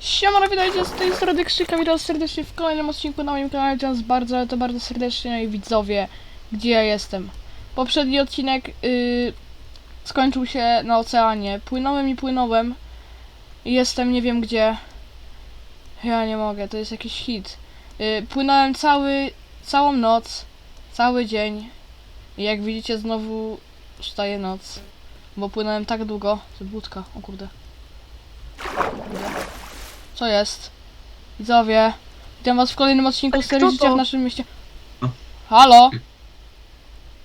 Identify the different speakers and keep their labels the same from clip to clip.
Speaker 1: Siemano, witajcie z tej strony Krzyka, witam serdecznie w kolejnym odcinku na moim kanale, witam bardzo, ale to bardzo serdecznie, no i widzowie, gdzie ja jestem. Poprzedni odcinek yy, skończył się na oceanie, płynąłem i płynąłem jestem nie wiem gdzie. Ja nie mogę, to jest jakiś hit. Yy, płynąłem cały, całą noc, cały dzień i jak widzicie znowu wstaje noc, bo płynąłem tak długo, to budka, o. Kurde. Co jest? Widzowie, witam was w kolejnym odcinku serii
Speaker 2: kto
Speaker 1: życia
Speaker 2: to?
Speaker 1: w naszym mieście. Halo?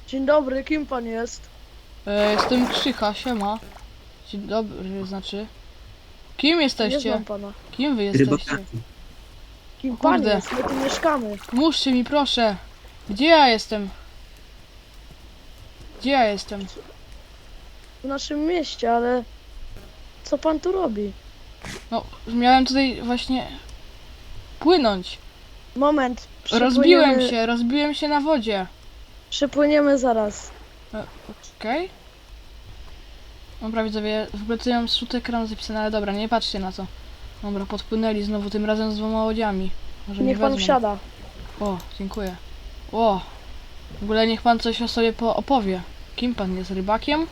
Speaker 2: Dzień dobry, kim pan jest?
Speaker 1: E, jestem Krzycha, siema. Dzień dobry, znaczy. Kim
Speaker 2: Nie
Speaker 1: jesteście?
Speaker 2: znam pana.
Speaker 1: Kim wy jesteście?
Speaker 3: Rybakami.
Speaker 2: Kim pan
Speaker 1: Kurde.
Speaker 2: jest? My tu mieszkamy.
Speaker 1: Mówcie mi proszę. Gdzie ja jestem? Gdzie ja jestem?
Speaker 2: W naszym mieście, ale... Co pan tu robi?
Speaker 1: No, miałem tutaj właśnie płynąć.
Speaker 2: Moment.
Speaker 1: Rozbiłem
Speaker 2: przypłyniemy-
Speaker 1: się, rozbiłem się na wodzie.
Speaker 2: Przypłyniemy zaraz.
Speaker 1: Okej? Dobra, widzowie, w ogóle tutaj mam zrzut ekranu zapisane, ale dobra, nie patrzcie na to. Dobra, podpłynęli znowu, tym razem z dwoma łodziami. Może mnie
Speaker 2: Niech pan
Speaker 1: wezmą.
Speaker 2: wsiada.
Speaker 1: O, dziękuję. O, w ogóle niech pan coś o sobie po- opowie. Kim pan jest, rybakiem?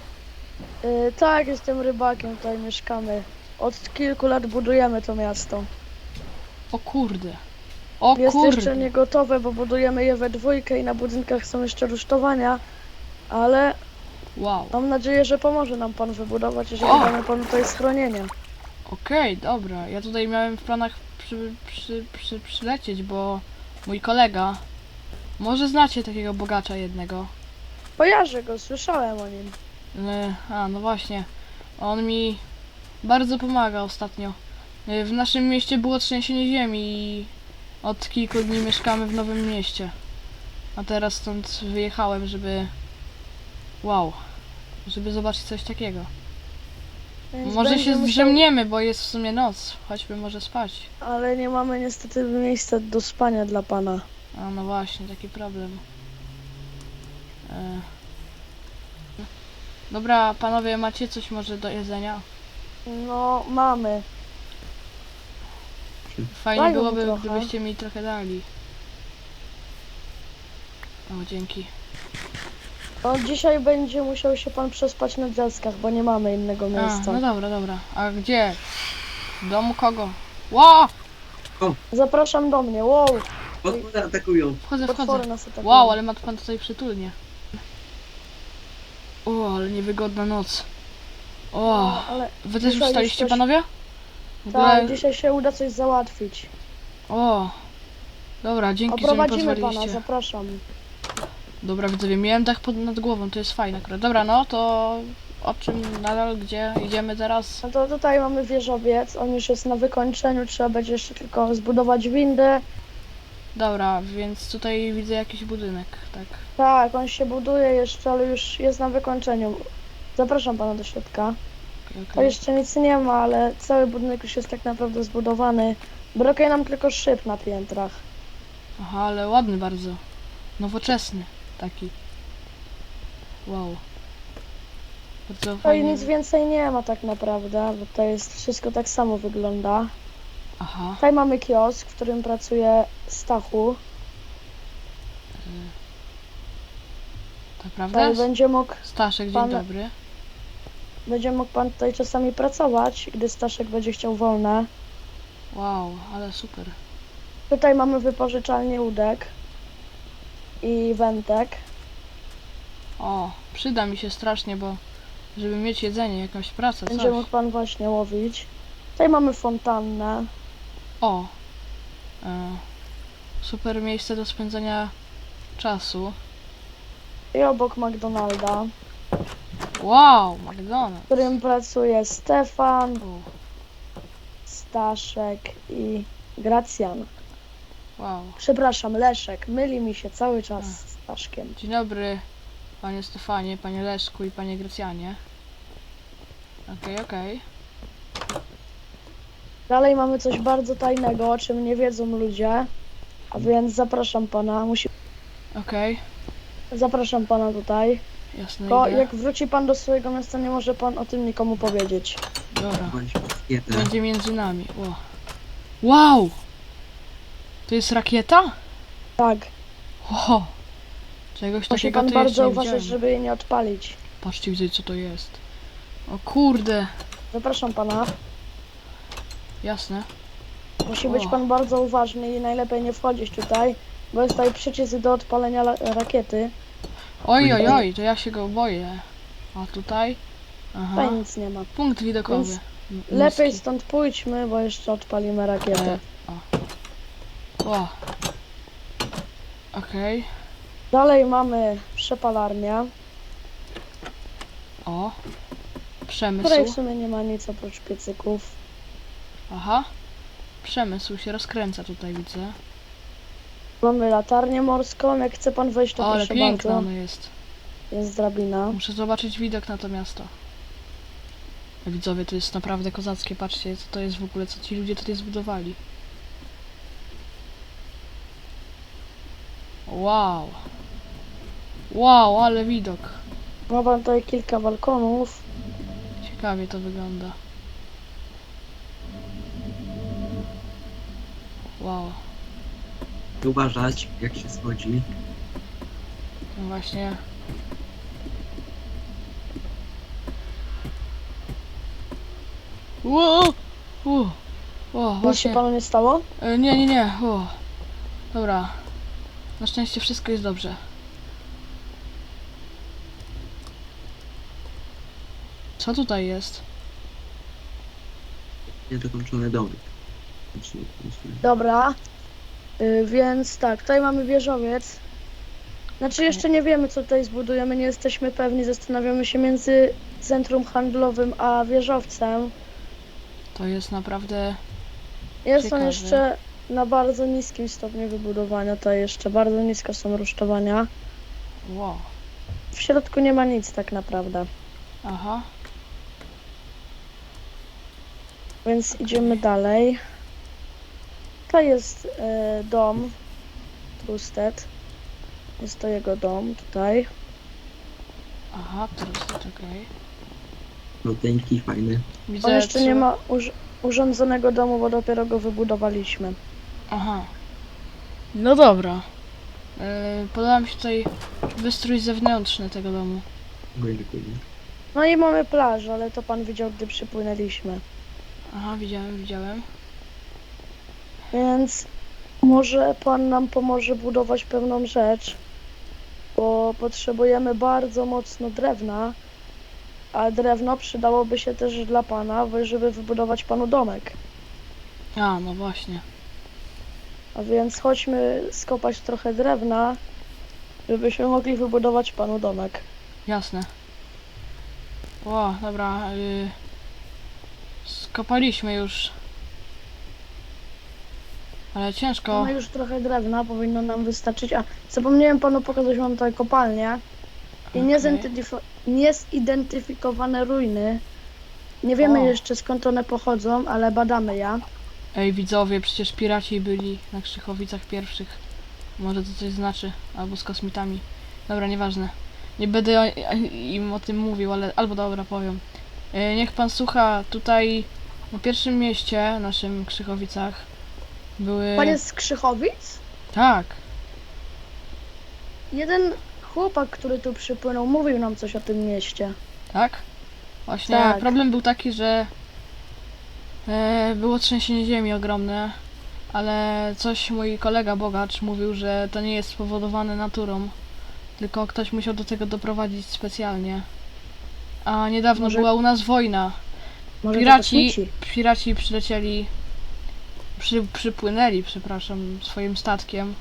Speaker 2: Y, tak, jestem rybakiem, tutaj mieszkamy. Od kilku lat budujemy to miasto.
Speaker 1: O kurde. O
Speaker 2: Jest jeszcze
Speaker 1: kurde.
Speaker 2: nie gotowe, bo budujemy je we dwójkę i na budynkach są jeszcze rusztowania. Ale
Speaker 1: Wow.
Speaker 2: mam nadzieję, że pomoże nam pan wybudować, jeżeli
Speaker 1: O!
Speaker 2: damy panu tutaj schronienie.
Speaker 1: Okej, dobra. Ja tutaj miałem w planach przy, przy, przy, przylecieć, bo mój kolega. Może znacie takiego bogacza jednego.
Speaker 2: Kojarzę go, słyszałem o nim.
Speaker 1: E, A, no właśnie. On mi bardzo pomaga ostatnio. E, W naszym mieście było trzęsienie ziemi i od kilku dni mieszkamy w nowym mieście. A teraz stąd wyjechałem, żeby... Wow. Żeby zobaczyć coś takiego.
Speaker 2: Więc
Speaker 1: Może się
Speaker 2: musiał-
Speaker 1: zdrzemniemy, bo jest w sumie noc. Chodźmy może spać.
Speaker 2: Ale nie mamy niestety miejsca do spania dla pana.
Speaker 1: A no właśnie, taki problem. E... Dobra, panowie, macie coś może do jedzenia?
Speaker 2: No, mamy.
Speaker 1: Fajnie
Speaker 2: Daj mu
Speaker 1: byłoby,
Speaker 2: trochę.
Speaker 1: gdybyście mi trochę dali. O, dzięki.
Speaker 2: No, dzisiaj będzie musiał się pan przespać na dziaskach, bo nie mamy innego
Speaker 1: A,
Speaker 2: miejsca.
Speaker 1: no dobra, dobra. A gdzie? W domu kogo? Ło!
Speaker 2: Zapraszam do mnie, wow,
Speaker 3: Potwory atakują.
Speaker 1: Wchodzę,
Speaker 2: potwory
Speaker 1: wchodzę.
Speaker 2: nas atakują.
Speaker 1: Wow, ale ma pan tutaj przytulnie. O, ale niewygodna noc. O,
Speaker 2: ale
Speaker 1: wy też już
Speaker 2: dzisiaj
Speaker 1: wstaliście,
Speaker 2: coś-
Speaker 1: panowie? W
Speaker 2: tak,
Speaker 1: ogóle...
Speaker 2: dzisiaj się uda coś załatwić.
Speaker 1: O, dobra, dzięki, że mi
Speaker 2: Oprowadzimy pana,
Speaker 1: pozwoliliście.
Speaker 2: zapraszam.
Speaker 1: Dobra, widzowie, miałem dach pod, nad głową, to jest fajne akurat. Dobra, no to o czym nadal, gdzie idziemy teraz?
Speaker 2: No to tutaj mamy wieżowiec, on już jest na wykończeniu, trzeba będzie jeszcze tylko zbudować windę.
Speaker 1: Dobra, więc tutaj widzę jakiś budynek, tak.
Speaker 2: Tak, on się buduje jeszcze, ale już jest na wykończeniu. Zapraszam pana do środka. To jeszcze nic nie ma, ale cały budynek już jest tak naprawdę zbudowany. Brakuje nam tylko szyb na piętrach.
Speaker 1: Aha, ale ładny bardzo. Nowoczesny taki. Wow. Bardzo
Speaker 2: No i
Speaker 1: fajnie.
Speaker 2: nic więcej nie ma tak naprawdę, bo to jest wszystko tak samo wygląda.
Speaker 1: Aha,
Speaker 2: Tutaj mamy kiosk, w którym pracuje Stachu.
Speaker 1: to prawda?
Speaker 2: Tutaj będzie mógł,
Speaker 1: Staszek, dzień
Speaker 2: pan-
Speaker 1: dobry.
Speaker 2: Będzie mógł pan tutaj czasami pracować, gdy Staszek będzie chciał wolne.
Speaker 1: Wow, ale super.
Speaker 2: Tutaj mamy wypożyczalnię łódek i wędek.
Speaker 1: O, przyda mi się strasznie, bo żeby mieć jedzenie, jakąś pracę,
Speaker 2: Będzie
Speaker 1: coś.
Speaker 2: mógł pan właśnie łowić. Tutaj mamy fontannę.
Speaker 1: O! E, super miejsce do spędzania czasu.
Speaker 2: I obok McDonalda,
Speaker 1: Wow,
Speaker 2: w
Speaker 1: McDonald's.
Speaker 2: którym pracuje Stefan, Staszek i Gracjan.
Speaker 1: Wow.
Speaker 2: Przepraszam, Leszek. Myli mi się cały czas z Staszkiem.
Speaker 1: Dzień dobry, panie Stefanie, panie Leszku i panie Gracjanie. Okej, okej.
Speaker 2: Dalej mamy coś bardzo tajnego, o czym nie wiedzą ludzie. A więc zapraszam pana, musi...
Speaker 1: Okej,
Speaker 2: zapraszam pana tutaj.
Speaker 1: Jasne idę.
Speaker 2: jak wróci pan do swojego miasta, nie może pan o tym nikomu powiedzieć.
Speaker 1: Dobra,
Speaker 3: Bądź jeden.
Speaker 1: będzie między nami. O. Wow! To jest rakieta?
Speaker 2: Tak.
Speaker 1: Oho! Czegoś
Speaker 2: Musi
Speaker 1: takiego
Speaker 2: pan
Speaker 1: to jeszcze
Speaker 2: bardzo
Speaker 1: nie
Speaker 2: uważać,
Speaker 1: widziałem.
Speaker 2: żeby jej nie odpalić.
Speaker 1: Patrzcie, widzę co to jest. O kurde!
Speaker 2: Zapraszam pana.
Speaker 1: Jasne.
Speaker 2: Musi
Speaker 1: O.
Speaker 2: być pan bardzo uważny i najlepiej nie wchodzić tutaj, bo jest tutaj przycisk do odpalenia la- rakiety.
Speaker 1: Oj, oj, oj, to ja się go boję. A tutaj? Aha.
Speaker 2: Tutaj nic nie ma.
Speaker 1: Punkt widokowy.
Speaker 2: Więc Lepiej stąd pójdźmy, bo jeszcze odpalimy rakietę.
Speaker 1: E, o. O. Okej.
Speaker 2: Dalej mamy przepalarnię,
Speaker 1: O.
Speaker 2: w
Speaker 1: Przemysł.
Speaker 2: której w sumie nie ma nic oprócz piecyków.
Speaker 1: Aha. Przemysł się rozkręca tutaj, widzę.
Speaker 2: Mamy latarnię morską, jak chce pan wejść, to
Speaker 1: O, ale
Speaker 2: proszę
Speaker 1: piękna
Speaker 2: bardzo.
Speaker 1: ona jest.
Speaker 2: Jest drabina.
Speaker 1: Muszę zobaczyć widok na to miasto. Widzowie, to jest naprawdę kozackie. Patrzcie, co to jest w ogóle, co ci ludzie tutaj zbudowali. Wow. Wow, ale widok.
Speaker 2: Ma pan tutaj kilka balkonów.
Speaker 1: Ciekawie to wygląda. Wow.
Speaker 3: Uważać, jak się schodzi.
Speaker 1: No właśnie. Ło! Ło! O,
Speaker 2: Nic się
Speaker 1: właśnie.
Speaker 2: panu nie stało?
Speaker 1: E, Nie, nie, nie. O. Dobra. Na szczęście wszystko jest dobrze. Co tutaj jest?
Speaker 3: Niedokończony domek. Znaczy, myślę,
Speaker 2: Dobra. Y, więc tak, tutaj mamy wieżowiec. Znaczy jeszcze nie wiemy co tutaj zbudujemy, nie jesteśmy pewni, zastanawiamy się między centrum handlowym a wieżowcem.
Speaker 1: To jest naprawdę.
Speaker 2: Jest
Speaker 1: Ciekawe.
Speaker 2: on jeszcze na bardzo niskim stopniu wybudowania, to jeszcze bardzo nisko są rusztowania.
Speaker 1: Wow.
Speaker 2: W środku nie ma nic tak naprawdę,
Speaker 1: Aha.
Speaker 2: więc idziemy dalej. To jest e, dom Trusted. Jest to jego dom tutaj.
Speaker 1: Aha, teraz to okej.
Speaker 3: Maleńki, fajny.
Speaker 1: Widzę.
Speaker 2: On jeszcze
Speaker 1: co-
Speaker 2: nie ma uż- urządzonego domu, bo dopiero go wybudowaliśmy.
Speaker 1: Aha. No dobra. Yy, podoba mi się tutaj wystrój zewnętrzny tego domu.
Speaker 3: Dziękuję.
Speaker 2: No i mamy plażę, ale to pan widział, gdy przypłynęliśmy.
Speaker 1: Aha, widziałem, widziałem.
Speaker 2: Więc może pan nam pomoże budować pewną rzecz, bo potrzebujemy bardzo mocno drewna, a drewno przydałoby się też dla pana, żeby wybudować panu domek.
Speaker 1: A, no właśnie.
Speaker 2: A więc chodźmy skopać trochę drewna, żebyśmy mogli wybudować panu domek.
Speaker 1: Jasne. O, dobra. Yy, skopaliśmy już. Ale ciężko.
Speaker 2: Mamy już trochę drewna, powinno nam wystarczyć. A zapomniałem panu pokazać, mam tutaj kopalnię i
Speaker 1: Okej.
Speaker 2: niezidentyfikowane ruiny. Nie wiemy
Speaker 1: O.
Speaker 2: jeszcze skąd one pochodzą, ale badamy je.
Speaker 1: Ej, widzowie, przecież piraci byli na Krzychowicach pierwszych. Może to coś znaczy. Albo z kosmitami. Dobra, nieważne. Nie będę o- im o tym mówił, ale albo dobra, powiem. Yy, niech pan słucha, tutaj na pierwszym mieście, naszym Krzychowicach, były...
Speaker 2: Pan jest z Krzychowic?
Speaker 1: Tak,
Speaker 2: Jeden chłopak, który tu przypłynął, mówił nam coś o tym mieście.
Speaker 1: Tak? Właśnie
Speaker 2: Tak.
Speaker 1: problem był taki, że e, było trzęsienie ziemi ogromne, ale coś mój kolega bogacz mówił, że to nie jest spowodowane naturą, tylko ktoś musiał do tego doprowadzić specjalnie. A niedawno
Speaker 2: Może-
Speaker 1: była u nas wojna.
Speaker 2: Może to
Speaker 1: Piraci,
Speaker 2: kosmici?
Speaker 1: piraci przylecieli, przy, przypłynęli, przepraszam, swoim statkiem,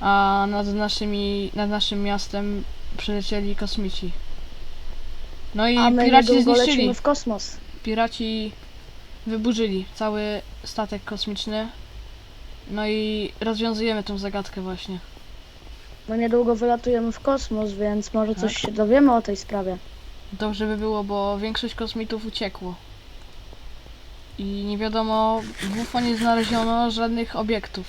Speaker 1: a nad, naszymi, nad naszym miastem przylecieli kosmici. No i
Speaker 2: A my
Speaker 1: piraci zniszczyli.
Speaker 2: w kosmos.
Speaker 1: Piraci wyburzyli cały statek kosmiczny. No i rozwiązujemy tą zagadkę właśnie.
Speaker 2: My niedługo wylatujemy w kosmos, więc może coś
Speaker 1: Tak.
Speaker 2: się dowiemy o tej sprawie.
Speaker 1: Dobrze by było, bo większość kosmitów uciekło. I nie wiadomo, w UFO nie znaleziono żadnych obiektów.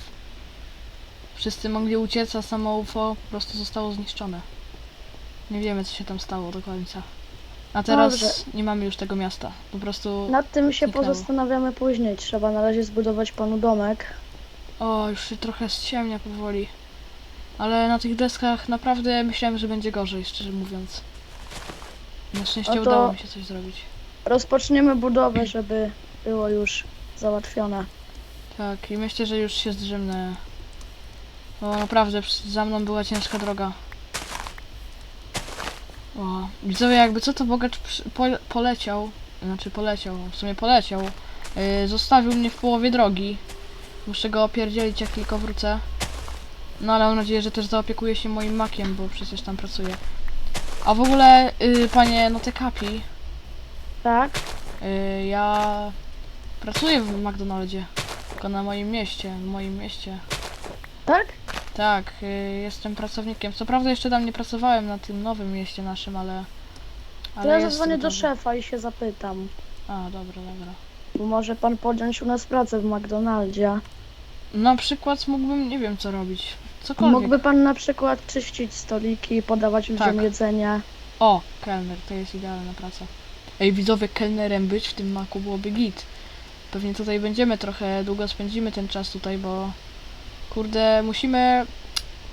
Speaker 1: Wszyscy mogli uciec, a samo UFO po prostu zostało zniszczone. Nie wiemy, co się tam stało do końca. A teraz
Speaker 2: Dobrze.
Speaker 1: nie mamy już tego miasta. Po prostu.
Speaker 2: Nad tym się
Speaker 1: Zniknęło.
Speaker 2: pozastanawiamy później. Trzeba na razie zbudować panu domek.
Speaker 1: O, już się trochę ściemnia powoli. Ale na tych deskach naprawdę myślałem, że będzie gorzej, szczerze mówiąc. Na szczęście
Speaker 2: No to-
Speaker 1: udało mi się coś zrobić.
Speaker 2: Rozpoczniemy budowę, żeby było już załatwione.
Speaker 1: Tak, i myślę, że już się zdrzemnę. O, naprawdę, za mną była ciężka droga. O, widzowie, jakby co to bogacz przy- poleciał, znaczy poleciał, w sumie poleciał, yy, zostawił mnie w połowie drogi. Muszę go opierdzielić, jak tylko wrócę. No ale mam nadzieję, że też zaopiekuje się moim makiem, bo przecież tam pracuje. A w ogóle, yy, panie Notekapi,
Speaker 2: Tak?
Speaker 1: yy, ja pracuję w McDonaldzie. Tylko na moim mieście, w moim mieście.
Speaker 2: Tak?
Speaker 1: Tak, y, jestem pracownikiem. Co prawda jeszcze tam nie pracowałem na tym nowym mieście naszym, ale...
Speaker 2: To ja
Speaker 1: jestem
Speaker 2: zadzwonię do
Speaker 1: tam.
Speaker 2: szefa i się zapytam.
Speaker 1: A, dobra, dobra.
Speaker 2: Bo może pan podjąć u nas pracę w McDonaldzie.
Speaker 1: Na przykład mógłbym, nie wiem co robić. Cokolwiek.
Speaker 2: Mógłby pan na przykład czyścić stoliki, podawać ludziom
Speaker 1: Tak.
Speaker 2: jedzenie.
Speaker 1: O, kelner, to jest idealna praca. Ej, widzowie, kelnerem być w tym maku byłoby git. Pewnie tutaj będziemy trochę długo spędzimy ten czas tutaj, bo... Kurde, musimy...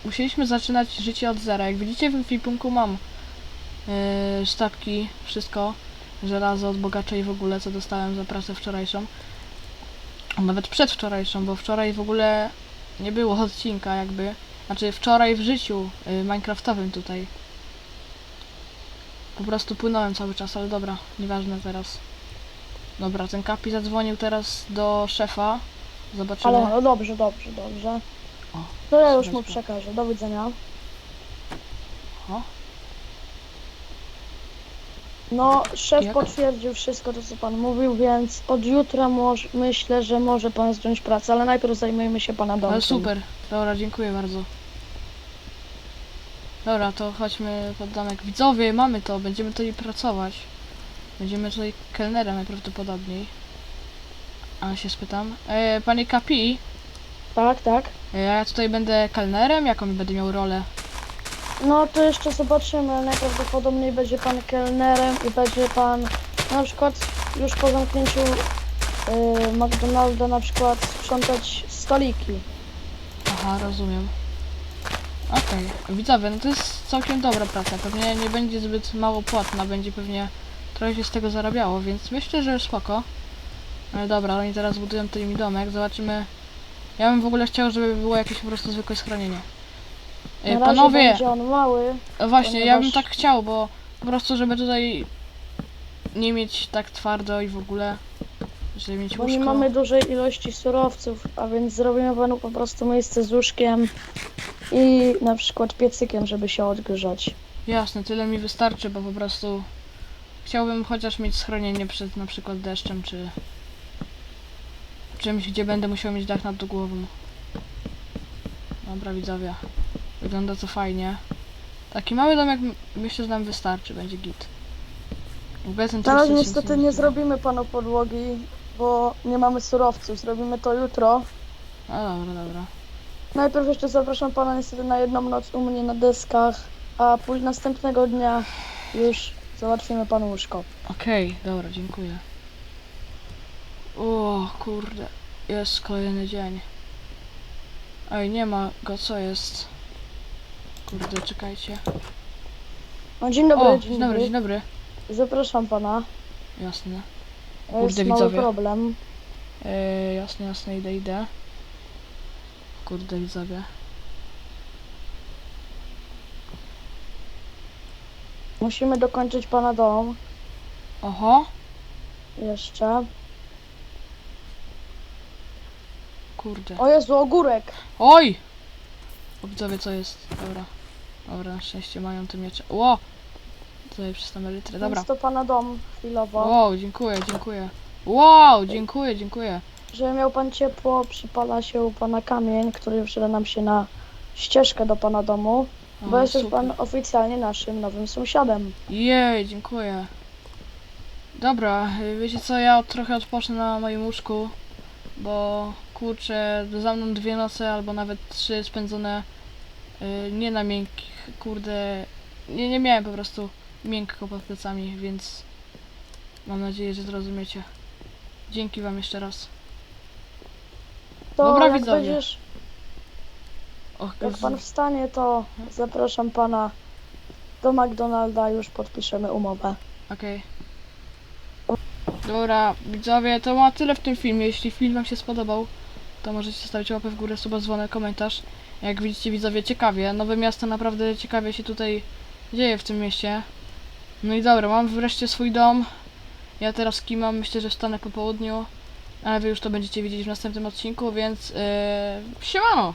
Speaker 1: Musieliśmy zaczynać życie od zera. Jak widzicie w Fipunku mam yy, sztabki, wszystko. Żelazo od bogacza i w ogóle, co dostałem za pracę wczorajszą. Nawet przedwczorajszą, bo wczoraj w ogóle nie było odcinka jakby. Znaczy wczoraj w życiu yy, minecraftowym tutaj. Po prostu płynąłem cały czas, ale dobra, nieważne teraz. Dobra, ten kapi zadzwonił teraz do szefa. Zobaczymy.
Speaker 2: Ale no dobrze, dobrze, dobrze.
Speaker 1: O,
Speaker 2: To ja już mu przekażę. Do widzenia.
Speaker 1: O.
Speaker 2: No, szef
Speaker 1: Jak?
Speaker 2: potwierdził wszystko to, co pan mówił, więc od jutra moż, myślę, że może pan zdjąć pracę, ale najpierw zajmijmy się pana domem.
Speaker 1: Ale super. Dobra, dziękuję bardzo. Dobra, to chodźmy pod domek. Widzowie, mamy to, będziemy tutaj pracować. Będziemy tutaj kelnerem najprawdopodobniej. A się spytam. E, panie Kapi,
Speaker 2: Tak, tak.
Speaker 1: e, ja tutaj będę kelnerem? Jaką będę miał rolę?
Speaker 2: No to jeszcze zobaczymy. Najprawdopodobniej będzie pan kelnerem i będzie pan na przykład już po zamknięciu y, McDonalda na przykład sprzątać stoliki.
Speaker 1: Aha, rozumiem. Okej, widzowie, no to jest całkiem dobra praca. Pewnie nie będzie zbyt mało płatna, będzie pewnie trochę się z tego zarabiało, więc myślę, że spoko. Ale dobra, oni teraz budują tutaj mi domek, zobaczymy. Ja bym w ogóle chciał, żeby było jakieś po prostu zwykłe schronienie.
Speaker 2: Na
Speaker 1: E,
Speaker 2: razie
Speaker 1: panowie,
Speaker 2: będzie on mały.
Speaker 1: e, właśnie, ja bym
Speaker 2: ponieważ-
Speaker 1: tak chciał, bo po prostu, żeby tutaj nie mieć tak twardo i w ogóle, żeby mieć
Speaker 2: Bo nie
Speaker 1: łóżko.
Speaker 2: mamy dużej ilości surowców, a więc zrobimy panu po prostu miejsce z łóżkiem i na przykład piecykiem, żeby się odgrzać.
Speaker 1: Jasne, tyle mi wystarczy, bo po prostu chciałbym chociaż mieć schronienie przed na przykład deszczem, czy czymś, gdzie będę musiał mieć dach nad głową. Dobra, widzowie. Wygląda to fajnie. Taki mały domek myślę, że nam wystarczy, będzie git.
Speaker 2: Teraz
Speaker 1: turystyczny
Speaker 2: niestety nie zrobimy panu podłogi, bo nie mamy surowców. Zrobimy to jutro.
Speaker 1: No dobra, dobra.
Speaker 2: Najpierw jeszcze zapraszam pana niestety na jedną noc u mnie na deskach, a później następnego dnia już załatwimy panu łóżko.
Speaker 1: Okej, dobra, dziękuję. O, kurde. Jest kolejny dzień. Ej, nie ma go, co jest? Kurde, czekajcie.
Speaker 2: No, dzień dobry,
Speaker 1: o,
Speaker 2: dzień
Speaker 1: dzień dobry,
Speaker 2: dobry.
Speaker 1: dzień dobry.
Speaker 2: Zapraszam pana.
Speaker 1: Jasne.
Speaker 2: Jest
Speaker 1: Kurde,
Speaker 2: mały
Speaker 1: widzowie.
Speaker 2: problem.
Speaker 1: E, jasne, jasne, idę, idę. Kurde, widzowie.
Speaker 2: Musimy dokończyć pana dom
Speaker 1: Oho,
Speaker 2: jeszcze.
Speaker 1: kurde.
Speaker 2: O Jezu, ogórek!
Speaker 1: Oj! O, widzowie, co jest? Dobra. Dobra, szczęście mają te miecze. Ło! Tutaj przez tam litrę, dobra.
Speaker 2: Więc to pana dom chwilowo.
Speaker 1: Wow, dziękuję, dziękuję. Wow, dziękuję, dziękuję.
Speaker 2: Żeby miał pan ciepło, przypala się u pana kamień, który przyda nam się na ścieżkę do pana domu, bo jest już
Speaker 1: super.
Speaker 2: pan oficjalnie naszym nowym sąsiadem.
Speaker 1: Jej, dziękuję. Dobra, y, wiecie co, ja trochę odpocznę na moim łóżku, bo kurczę, za mną dwie noce albo nawet trzy spędzone y, nie na miękkich, kurde, nie, nie miałem po prostu miękko pod plecami, więc mam nadzieję, że zrozumiecie. Dzięki wam jeszcze raz.
Speaker 2: To
Speaker 1: Dobra,
Speaker 2: jak
Speaker 1: widzowie.
Speaker 2: będziesz,
Speaker 1: Och,
Speaker 2: jak pan wstanie, to zapraszam pana do McDonalda, już podpiszemy umowę.
Speaker 1: Okej. Dobra, widzowie, to ma tyle w tym filmie. Jeśli film wam się spodobał, to możecie zostawić łapę w górę, suba, dzwonek, komentarz. Jak widzicie, widzowie, ciekawie. Nowe miasto naprawdę ciekawie się tutaj dzieje w tym mieście. No i dobra, mam wreszcie swój dom. Ja teraz kimam, myślę, że wstanę po południu. Ale wy już to będziecie widzieć w następnym odcinku, więc yy, siemano!